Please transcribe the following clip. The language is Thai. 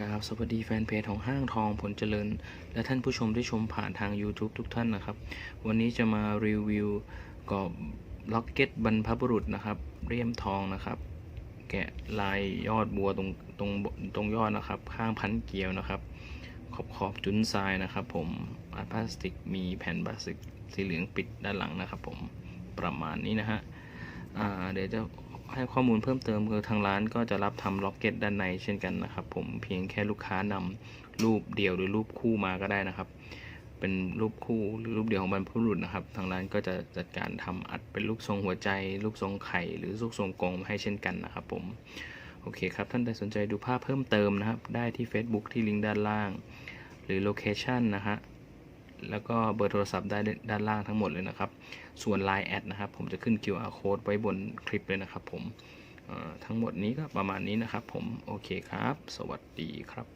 ครับสวัสดีแฟนเพจของห้างทองผลเจริญ และท่านผู้ชมที่ชมผ่านทาง YouTube ทุกท่านนะครับ วันนี้จะมารีวิวกรอบล็อกเก็ตบรรพบุรุษนะครับ เรียมทองนะครับ แกะลายยอดบัวตรงตรงตรงยอดนะครับ ข้างพันเกลียวนะครับ ขอบขอบจุนทรายนะครับ ผมอัดพลาสติกมีแผ่นพลาสติกสีเหลืองปิดด้านหลังนะครับ ผมประมาณนี้นะฮะเดี๋ยวจะ ให้ข้อมูลเพิ่มเติมคือทางร้านก็จะรับทำล็อกเก็ตด้านในเช่นกันนะครับ ผมเพียงแค่ลูกค้านำรูปเดี่ยวหรือรูปคู่มาก็ได้นะครับ เป็นรูปคู่หรือรูปเดี่ยวของบรรพบุรุษนะครับ ทางร้านก็จะจัดการทำอัดเป็นรูปทรงหัวใจ รูปทรงไข่ หรือรูปทรงกลมให้เช่นกันนะครับ ผมโอเคครับ ท่านใดสนใจดูภาพเพิ่มเติมนะครับ ได้ที่ Facebook ที่ลิงก์ด้านล่าง หรือโลเคชันนะฮะ แล้วก็เบอร์โทรศัพท์ได้ด้านล่างทั้งหมดเลยนะครับ ส่วน Line แอดนะครับ ผมจะขึ้น QR code ไว้บนคลิปเลยนะครับผมทั้งหมดนี้ก็ประมาณนี้นะครับผม โอเคครับ สวัสดีครับ